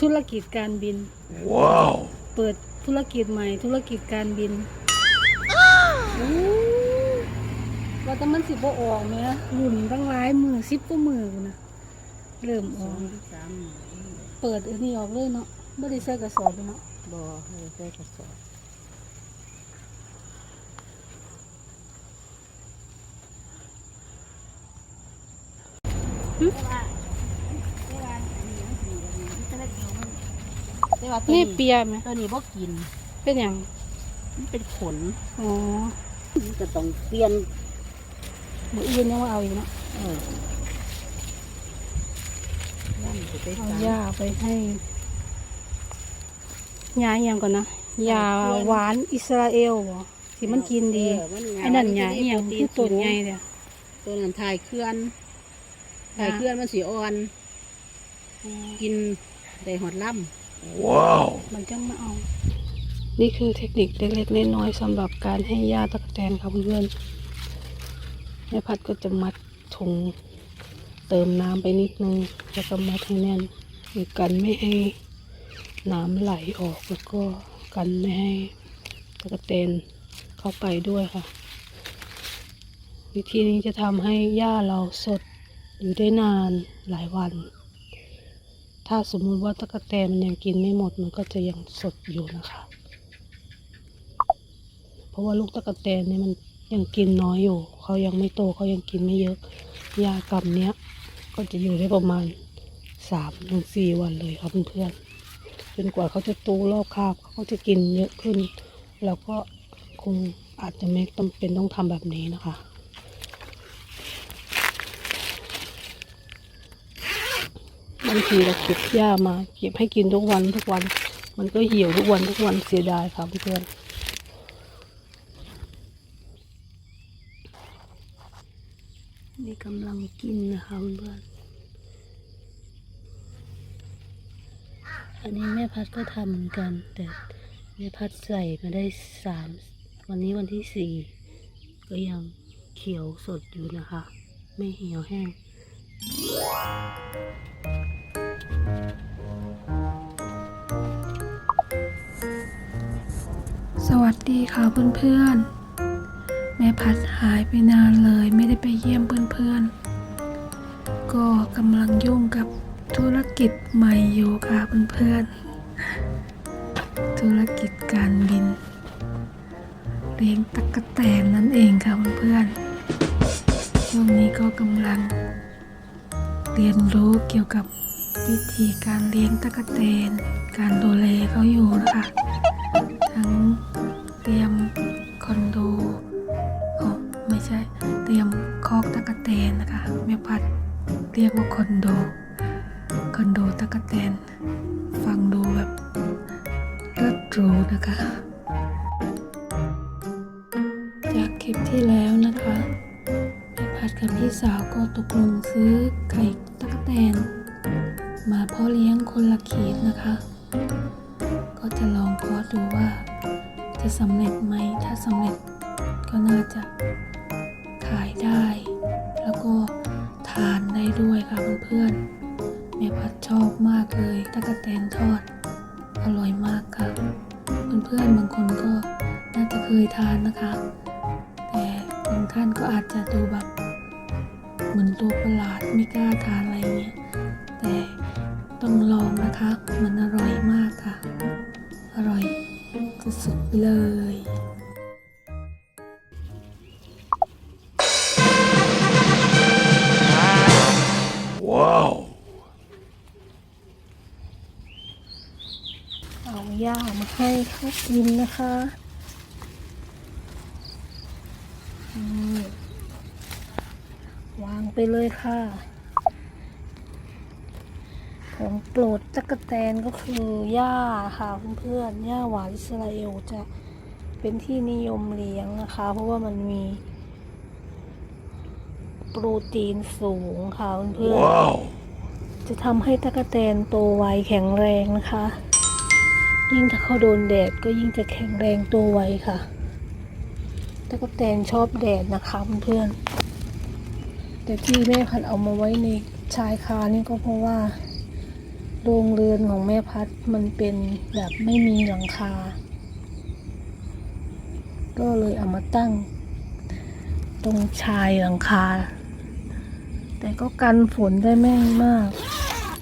ธุรกิจการบิน Wow. เปิดธุรกิจใหม่ ธุรกิจการบินอู้ว่าแต่มันสิบ่ออกไหมหุ่นตั้งหลายมือสิบก็มือนะเริ่มอสออกงที่สามหมื่นเปิดอันนี้ออกเลยเนาะบ่ได้ใส่กระสอบเลยเนาะบ่ให้ใส่กระสอบ แต่ว่าตัวนี่นี้เปียไหมตัวนี้บ่กิน เป็นอย่างมันเป็นขนอ๋อมันก็ต้องเปลี่ยนมืออื่นยังมาเอาอีกเนาะเออนั่นจะไปเอาตามยาไปให้ยาอหยังก่อนนะยาหวานอิสราเอลบ่ที่มันกินดีเออมันงามไอ้นั่นยาอหยังมัที่ต้นใหญ่เนี่ย ตัวนั้นถ่ายเคลื่อนถ่ายเคลื่อนมันสีอ่อน กินได้หอดล่ Wow. มันจังมาเอา นี่คือเทคนิคเล็กๆน้อยๆสำหรับการให้ยาตะกแตนครับเพื่อนๆแม่พัดก็จะมัดถุงเติมน้ำไปนิดนึง แล้วก็มัดให้แน่นคือกันไม่ให้น้ำไหลออกแล้วก็กันไม่ให้ตะกแตนเข้าไปด้วยค่ะ วิธีนี้จะทำให้หญ้าเราสดอยู่ได้นานหลายวัน ถ้าสมมุติว่าตะกแตนมันยังกินไม่หมดมันก็จะยังสดอยู่นะคะ เพราะว่าลูกตะกแตนเนี่ยมันยังกินน้อยอยู่ เขายังไม่โตเขายังกินไม่เยอะ ยากำเนี้ยก็จะอยู่ได้ประมาณสามถึงสี่วันเลยครับเพื่อนๆจนกว่าเขาจะโตรอบคาบเขาก็จะกินเยอะขึ้น แล้วก็คงอาจจะไม่จำเป็นต้องทำแบบนี้นะคะ บางทีเราเก็บหญ้ามา เก็บให้กินทุกวันทุกวัน มันก็เหี่ยวทุกวันทุกวันเสียดายครับเพื่อนนี่กำลังกินนะคะเพื่อนอันนี้แม่พัดก็ทำเหมือนกัน แต่แม่พัดใส่มาได้สามวันนี้วันที่สี่ก็ยังเขียวสดอยู่นะคะ ไม่เหี่ยวแห้ง สวัสดีค่ะเพื่อนๆแม่พัดหายไปนานเลยไม่ได้ไปเยี่ยมเพื่อนๆ ก็กำลังยุ่งกับธุรกิจใหม่อยู่ค่ะเพื่อนๆ ธุรกิจการบินเลี้ยงตะกะแตนนั่นเองค่ะเพื่อนๆ ช่วงนี้ก็กำลัง เรียนรู้เกี่ยวกับวิธีการเลี้ยงตะกะแตน การดูแลเขาอยู่นะคะ คลิปที่แล้วนะคะแม่พัดกับพี่สาวก็ตกลงซื้อไข่ตะกแตน มาเพาะเลี้ยงคนละขีดนะคะ ก็จะลองเพาะดูว่า จะสำเร็จไหม ถ้าสำเร็จก็น่าจะขายได้ แล้วก็ทานได้ด้วยค่ะเพื่อนๆแม่พัดชอบมากเลยตะกแตนทอด อร่อยมากค่ะ เพื่อนๆบางคนก็น่าจะเคยทานนะคะ ท่านก็อาจจะดูแบบเหมือนตัวประหลาดไม่กล้าทานอะไรเงี้ย แต่ต้องลองนะคะ มันอร่อยมากค่ะ อร่อยสุดๆไปเลย Wow. เอาย่ามาให้เขากินนะคะอืม วางไปเลยค่ะ ของโปรดจักรแตนก็คือหญ้าค่ะเพื่อนๆหญ้าหวานอิสราเอลจะเป็นที่นิยมเลี้ยงนะคะ เพราะว่ามันมีโปรตีนสูงค่ะเพื่อนๆ Wow. จะทำให้ตะกแตนโตไวแข็งแรงนะคะ ยิ่งถ้าเขาโดนแดดก็ยิ่งจะแข็งแรงโตไวค่ะ ตะกแตนชอบแดดนะคะเพื่อนๆแต่ที่แม่พันเอามาไว้ในชายคานี่ก็เพราะว่าโรงเรือนของแม่พัดมันเป็นแบบไม่มีหลังคา ก็เลยเอามาตั้ง ตรงชายหลังคา แต่ก็กันฝนได้ไม่มาก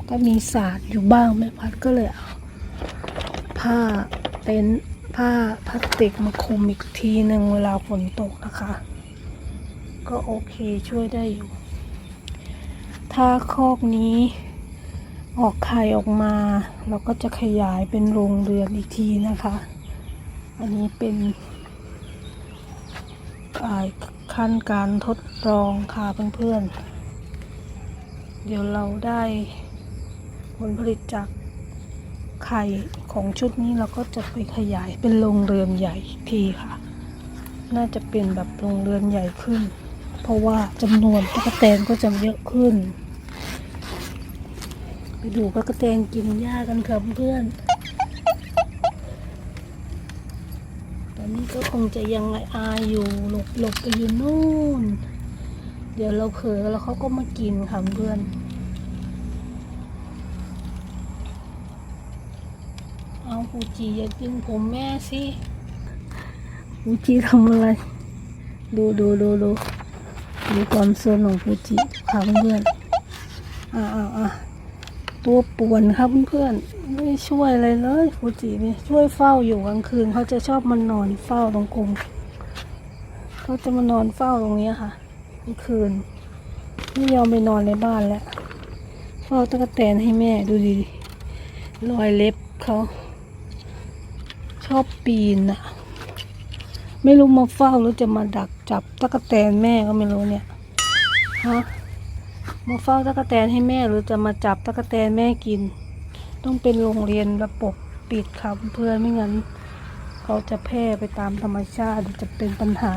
ก็มีสาดอยู่บ้างแม่พัดก็เลยเอาผ้าเต็นท์ ผ้าพลาสติกมาคลุมอีกทีหนึ่งเวลาฝนตกนะคะ ก็โอเคช่วยได้อยู่ ถ้าคอกนี้ออกไข่ออกมา เราก็จะขยายเป็นโรงเรือนอีกทีนะคะ อันนี้เป็นขั้นการทดลองค่ะเพื่อนๆเดี๋ยวเราได้ผลผลิตจาก ไข่ของชุดนี้เราก็จะไปขยายเป็นโรงเรือนใหญ่ทีค่ะ น่าจะเป็นแบบโรงเรือนใหญ่ขึ้น เพราะว่าจำนวนตะกแตนก็จะเยอะขึ้น ไปดูตะกแตนกินหญ้ากันครับเพื่อนตอนนี้ก็คงจะยังไงอายอยู่หลบหลบไปอยู่นู่น เดี๋ยวเราเผลอแล้วเขาก็มากินค่ะเพื่อน เอาฟูจิอย่ากินผมแม่สิฟูจิทำอะไร ดูดูดูดูดูความโซนของฟูจิค่ะเพื่อนอ่าอ่าอ่าตัวป่วนครับเพื่อนไม่ช่วยอะไรเลยฟูจินี่ช่วยเฝ้าอยู่กลางคืนเขาจะชอบมานอนเฝ้าตรงกรงเขาจะมานอนเฝ้าตรงนี้ค่ะกลางคืนไม่ยอมไปนอนในบ้านแล้วเฝ้าตะกแตนให้แม่ดูดิรอยเล็บเขา อบปีนอะไม่รู้มาเฝ้าหรือจะมาดักจับตะกแตนแม่ก็ไม่รู้เนี่ยฮะมาเฝ้าตะกแตนให้แม่หรือจะมาจับตะกแตนแม่กิน ต้องเป็นโรงเรียนระบบปิดครับเพื่อนไม่งั้น เขาจะแพร่ไปตามธรรมชาติจะเป็นปัญหา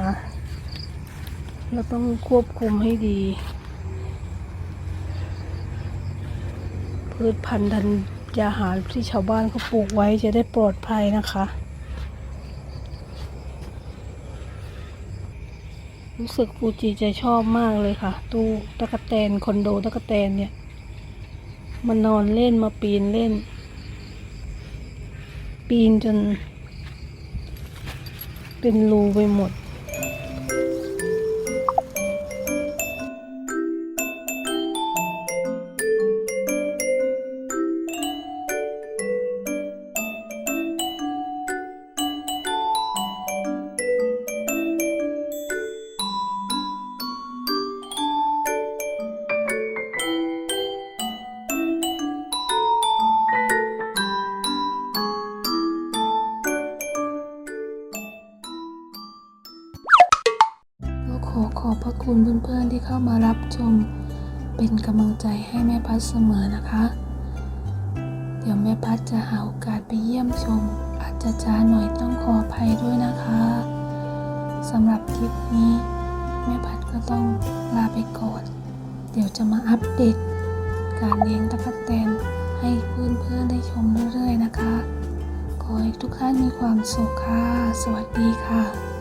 เราต้องควบคุมให้ดี พืชพันธุ์ธัญญาหารที่ชาวบ้านเขาปลูกไว้จะได้ปลอดภัยนะคะ รู้สึกฟูจิจะชอบมากเลยค่ะ ตู้ตะกะแตนคอนโดตะกะแตนเนี่ย มันนอนเล่นมาปีนเล่น ปีนจน เป็นรูไปหมด อขอบพระคุณเพื่อนๆที่เข้ามารับชม เป็นกำลังใจให้แม่พัดเสมอนะคะ เดี๋ยวแม่พัดจะหาโอกาสไปเยี่ยมชม อาจจะช้าหน่อยต้องขออภัยด้วยนะคะสำหรับคลิปนี้ แม่พัดก็ต้องลาไปก่อน เดี๋ยวจะมาอัปเดต การเลี้ยงตะกั่แตนให้เพื่อนๆได้ชมเรื่อยๆนะคะ ขอให้ทุกท่านมีความสุขค่ะ สวัสดีค่ะ